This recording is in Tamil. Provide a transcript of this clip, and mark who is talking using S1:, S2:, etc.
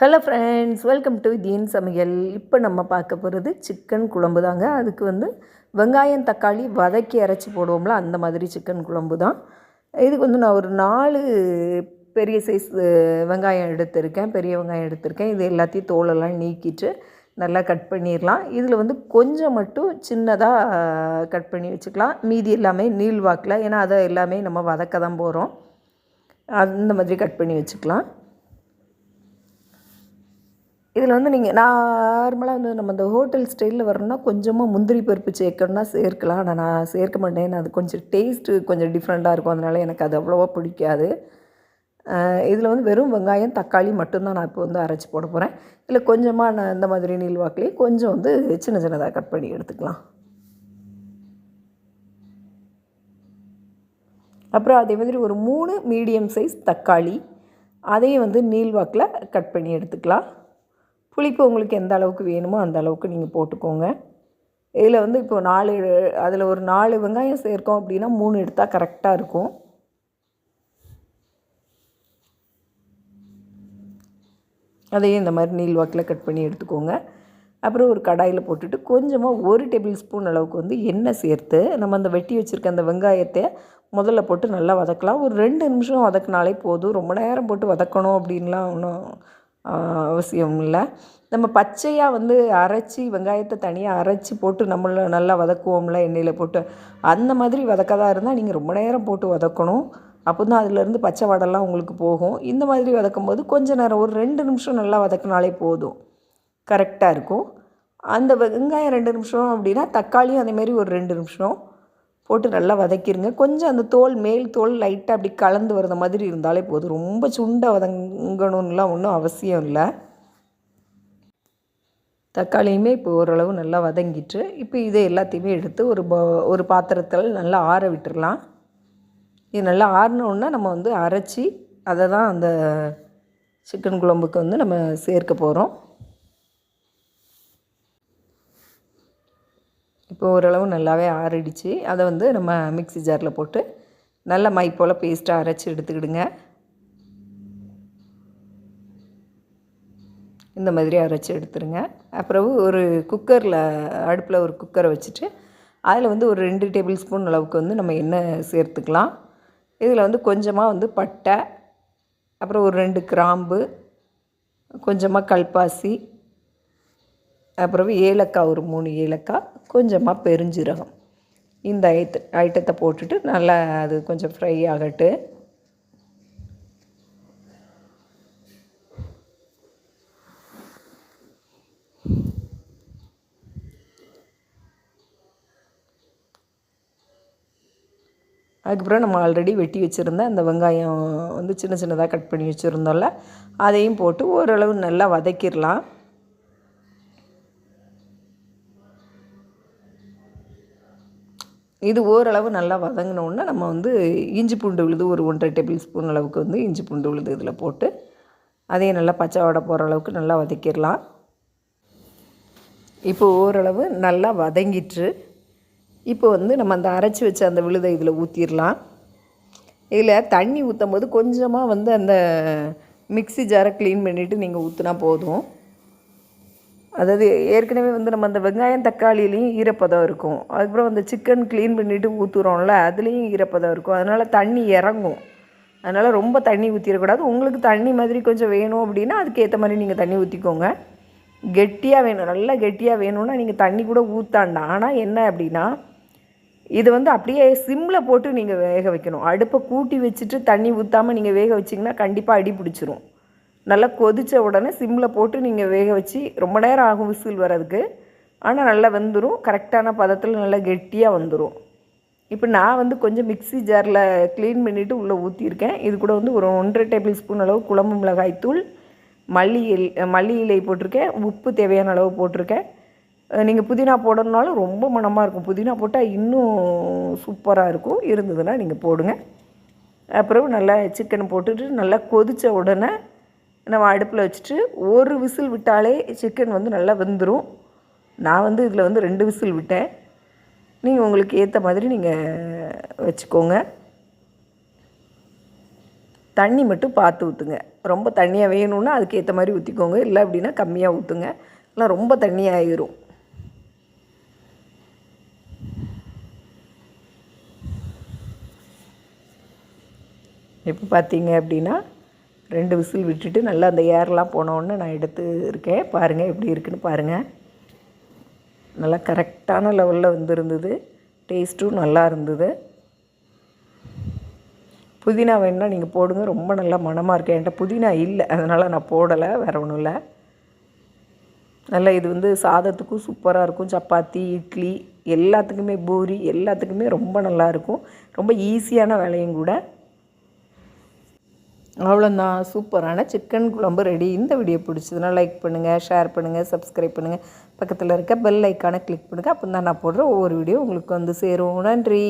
S1: Hello friends welcome to Deen சமையல் இப்போ நம்ம பார்க்க போகிறது சிக்கன் குழம்பு தாங்க. அதுக்கு வந்து வெங்காயம் தக்காளி வதக்கி அரைச்சி போடுவோம்ல அந்த மாதிரி சிக்கன் குழம்பு தான். இதுக்கு வந்து நான் ஒரு நாலு பெரிய சைஸ் வெங்காயம் எடுத்திருக்கேன். பெரிய வெங்காயம் எடுத்திருக்கேன். இது எல்லாத்தையும் தோலெல்லாம் நீக்கிட்டு நல்லா கட் பண்ணிடலாம். இதில் வந்து கொஞ்சம் மட்டும் சின்னதாக கட் பண்ணி வச்சுக்கலாம். மீதி எல்லாமே நீள்வாக்கில். ஏன்னா அதை எல்லாமே நம்ம வதக்க தான் போகிறோம் அந்த மாதிரி கட் பண்ணி வச்சுக்கலாம். இதில் வந்து நீங்கள் நார்மலாக வந்து நம்ம இந்த ஹோட்டல் ஸ்டைலில் வரணும்னா கொஞ்சமாக முந்திரி பருப்பு சேர்க்கணும்னா சேர்க்கலாம். ஆனால் நான் சேர்க்க மாட்டேன். அது கொஞ்சம் டேஸ்ட்டு கொஞ்சம் டிஃப்ரெண்ட்டாக இருக்கும். அதனால் எனக்கு அது அவ்வளோவா பிடிக்காது. இதில் வந்து வெறும் வெங்காயம் தக்காளி மட்டும்தான் நான் இப்போ வந்து அரைச்சி போட போகிறேன் இல்லை கொஞ்சமாக நான் இந்த மாதிரி நீள்வாக்கிலேயே கொஞ்சம் வந்து சின்ன சின்னதாக கட் பண்ணி எடுத்துக்கலாம். அப்புறம் அதே மாதிரி ஒரு மூணு மீடியம் சைஸ் தக்காளி. அதையும் வந்து நீள்வாக்கில் கட் பண்ணி எடுத்துக்கலாம். புளிப்பு உங்களுக்கு எந்த அளவுக்கு வேணுமோ அந்த அளவுக்கு நீங்கள் போட்டுக்கோங்க. இதில் வந்து இப்போ நாலு அதில் ஒரு நாலு வெங்காயம் சேர்க்கோம் அப்படின்னா மூணு எடுத்தால் கரெக்டாக இருக்கும். அதையும் இந்த மாதிரி நீள்வாக்கில் கட் பண்ணி எடுத்துக்கோங்க. அப்புறம் ஒரு கடாயில் போட்டுட்டு கொஞ்சமாக ஒரு டேபிள் ஸ்பூன் அளவுக்கு வந்து எண்ணெய் சேர்த்து நம்ம அந்த வெட்டி வச்சுருக்க அந்த வெங்காயத்தை முதல்ல போட்டு நல்லா வதக்கலாம். ஒரு ரெண்டு நிமிஷம் வதக்கினாலே போதும். ரொம்ப நேரம் போட்டு வதக்கணும் அப்படின்லாம் ஒன்றும் அவசியம் இல்லை நம்ம பச்சையாக வந்து அரைச்சி வெங்காயத்தை தனியாக அரைச்சி போட்டு நம்மள நல்லா வதக்குவோம்ல எண்ணெயில் போட்டு. அந்த மாதிரி வதக்கதாக இருந்தால் நீங்கள் ரொம்ப நேரம் போட்டு வதக்கணும். அப்போ தான் அதுலேருந்து பச்சை வடெல்லாம் உங்களுக்கு போகும். இந்த மாதிரி வதக்கும் போது கொஞ்ச நேரம் ஒரு ரெண்டு நிமிஷம் நல்லா வதக்கினாலே போதும். கரெக்டாக இருக்கும். அந்த வெங்காயம் ரெண்டு நிமிஷம் அப்படின்னா தக்காளியும் அதேமாரி ஒரு ரெண்டு நிமிஷம். போட்டு நல்லா வதக்கிடுங்க கொஞ்சம் அந்த தோல் மேல் தோல் லைட்டாக அப்படி கலந்து வர்ற மாதிரி இருந்தாலே போதும். ரொம்ப சுண்டை வதங்கணும்லாம் ஒன்றும் அவசியம் இல்லை. தக்காளியுமே இப்போ ஓரளவு நல்லா வதங்கிட்டு இப்போ இதை எல்லாத்தையுமே எடுத்து ஒரு ஒரு பாத்திரத்தில் நல்லா ஆற விட்டுடலாம் இது நல்லா ஆறினோன்னா நம்ம வந்து அரைச்சி அதை தான் அந்த சிக்கன் குழம்புக்கு வந்து நம்ம சேர்க்க போகிறோம் இப்போ ஓரளவு நல்லாவே ஆறிடுச்சு. அதை வந்து நம்ம மிக்சி ஜாரில் போட்டு நல்ல மை போல் பேஸ்ட்டாக அரைச்சி எடுத்துக்கிடுங்க. இந்த மாதிரி அரைச்சி எடுத்துருங்க. அப்புறம் ஒரு குக்கரில் அடுப்பில் ஒரு குக்கரை வச்சுட்டு அதில் வந்து ஒரு ரெண்டு டேபிள் ஸ்பூன் அளவுக்கு வந்து நம்ம எண்ணெய் சேர்த்துக்கலாம். இதில் வந்து கொஞ்சமாக வந்து பட்டை அப்புறம் ஒரு ரெண்டு கிராம்பு கொஞ்சமாக கல்பாசி அப்புறம் ஏலக்காய் ஒரு மூணு ஏலக்காய் கொஞ்சமாக பெருஞ்சீரகம். இந்த ஐட்ட ஐட்டத்தை போட்டுட்டு நல்லா அது கொஞ்சம் ஃப்ரை ஆகட்டு. அதுக்கப்புறம் நம்ம ஆல்ரெடி வெட்டி வச்சுருந்த அந்த வெங்காயம் வந்து சின்ன சின்னதாக கட் பண்ணி வச்சுருந்தோம்ல அதையும் போட்டு ஓரளவு நல்லா வதக்கிடலாம். இது ஓரளவு நல்லா வதங்கினோடனே நம்ம வந்து இஞ்சி பூண்டு விழுது ஒரு ஒன்றரை டேபிள் ஸ்பூன் அளவுக்கு வந்து இஞ்சி பூண்டு விழுது இதில் போட்டு அதையும் நல்லா பச்சை வடை போகிற அளவுக்கு நல்லா வதக்கிடலாம். இப்போ ஓரளவு நல்லா வதங்கிட்டு இப்போ வந்து நம்ம அந்த அரைச்சி வச்ச அந்த விழுதை இதில் ஊற்றிடலாம் இதில் தண்ணி ஊற்றும் போது கொஞ்சமாக வந்து அந்த மிக்சி ஜாரை க்ளீன் பண்ணிவிட்டு நீங்கள் ஊற்றினா போதும். அதாவது ஏற்கனவே வந்து நம்ம அந்த வெங்காயம் தக்காளியிலையும் ஈரப்பதம் இருக்கும். அதுக்கப்புறம் அந்த சிக்கன் க்ளீன் பண்ணிவிட்டு ஊற்றுறோம்ல அதுலேயும் ஈரப்பதம் இருக்கும். அதனால் தண்ணி இறங்கும். அதனால் ரொம்ப தண்ணி ஊற்றிடக்கூடாது உங்களுக்கு தண்ணி மாதிரி கொஞ்சம் வேணும் அப்படின்னா அதுக்கேற்ற மாதிரி நீங்கள் தண்ணி ஊற்றிக்கோங்க கெட்டியாக வேணும் நல்லா கெட்டியாக வேணும்னா நீங்கள் தண்ணி கூட ஊற்றாண்டா ஆனால் என்ன அப்படின்னா இது வந்து அப்படியே சிம்மில் போட்டு நீங்கள் வேக வைக்கணும். அடுப்பை கூட்டி வச்சுட்டு தண்ணி ஊற்றாமல் நீங்கள் வேக வச்சிங்கன்னா கண்டிப்பாக அடி பிடிச்சிரும். நல்லா கொதித்த உடனே சிம்மில் போட்டு நீங்கள் வேக வச்சு ரொம்ப நேரம் ஆகும் விசில் வர்றதுக்கு. ஆனால் நல்லா வந்துடும் கரெக்டான பதத்தில் நல்லா கெட்டியாக வந்துடும் இப்போ நான் வந்து கொஞ்சம் மிக்சி ஜாரில் க்ளீன் பண்ணிவிட்டு உள்ளே ஊற்றியிருக்கேன் இது கூட வந்து ஒரு ஒன்றரை டேபிள் ஸ்பூன் அளவு குழம்பு மிளகாய் தூள் மல்லி இல் மல்லி இலை போட்டிருக்கேன். உப்பு தேவையான அளவு போட்டிருக்கேன். நீங்கள் புதினா போடணுனாலும் ரொம்ப மனமாக இருக்கும். புதினா போட்டால் இன்னும் சூப்பராக இருக்கும். இருந்ததுன்னா நீங்கள் போடுங்க. அப்புறம் நல்லா சிக்கன் போட்டுட்டு நல்லா கொதித்த உடனே நம்ம அடுப்பில் வச்சுட்டு ஒரு விசில் விட்டாலே சிக்கன் வந்து நல்லா வெந்துடும் நான் வந்து இதில் வந்து ரெண்டு விசில் விட்டேன். நீங்கள் உங்களுக்கு ஏற்ற மாதிரி நீங்கள் வச்சுக்கோங்க. தண்ணி மட்டும் பார்த்து ஊற்றுங்க ரொம்ப தண்ணியாக வேணும்னா அதுக்கேற்ற மாதிரி ஊற்றிக்கோங்க இல்லை அப்படின்னா கம்மியாக ஊற்றுங்க இல்லை ரொம்ப தண்ணியாகிரும் இப்போ பார்த்தீங்க அப்படின்னா ரெண்டு விசில் விட்டுட்டு நல்லா அந்த ஏர்லாம் போனோடனே நான் எடுத்து இருக்கேன். பாருங்கள் எப்படி இருக்குன்னு பாருங்கள் நல்லா கரெக்டான லெவலில் வந்துருந்தது. டேஸ்ட்டும் நல்லா இருந்தது. புதினா வேணுன்னா நீங்கள் போடுங்க. ரொம்ப நல்லா மணமாக இருக்கு. என்கிட்ட புதினா இல்லை. அதனால் நான் போடலை. வேறு ஒன்றும் இல்லை. நல்லா இது வந்து சாதத்துக்கும் சூப்பராக இருக்கும். சப்பாத்தி இட்லி எல்லாத்துக்குமே பூரி எல்லாத்துக்குமே ரொம்ப நல்லா இருக்கும். ரொம்ப ஈஸியான வேலையும் கூட. அவ்வளோதான் சூப்பரான சிக்கன் குழம்பு ரெடி இந்த வீடியோ பிடிச்சதுன்னா லைக் பண்ணுங்கள் ஷேர் பண்ணுங்கள் சப்ஸ்கிரைப் பண்ணுங்கள் பக்கத்தில் இருக்க பெல் ஐக்கானை கிளிக் பண்ணுங்கள் அப்போ தான் நான் போடுற ஒவ்வொரு வீடியோ உங்களுக்கு வந்து சேரும். நன்றி.